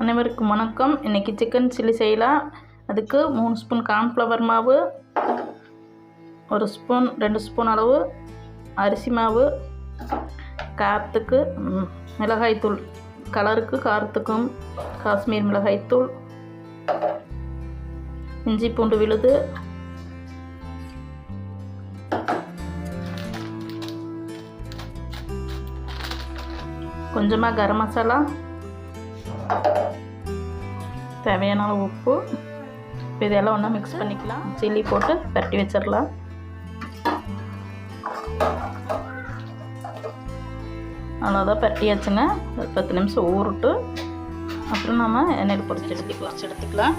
அனைவருக்கும் வணக்கம். இன்றைக்கி சிக்கன் சில்லி செய்யலாம் அதுக்கு மூணு ஸ்பூன் கார்ன்ஃப்ளவர் மாவு ஒரு ஸ்பூன் ரெண்டு ஸ்பூன் அளவு அரிசி மாவு காரத்துக்கு மிளகாய்த்தூள் கலருக்கு காரத்துக்கும் காஷ்மீர் மிளகாய்த்தூள் இஞ்சி பூண்டு விழுது. கொஞ்சமாக கரம் மசாலா தேவையான உப்பு. இதெல்லாம் ஒன்றா மிக்ஸ் பண்ணிக்கலாம். சில்லி போட்டு பரட்டி வச்சிடலாம். அவ்வளோதான் பரட்டியாச்சுங்க. ஒரு பத்து நிமிஷம் ஊறுட்டு அப்புறம் நம்ம எண்ணெயில் பொறிச்சு எடுத்து பொறிச்சு எடுத்துக்கலாம்.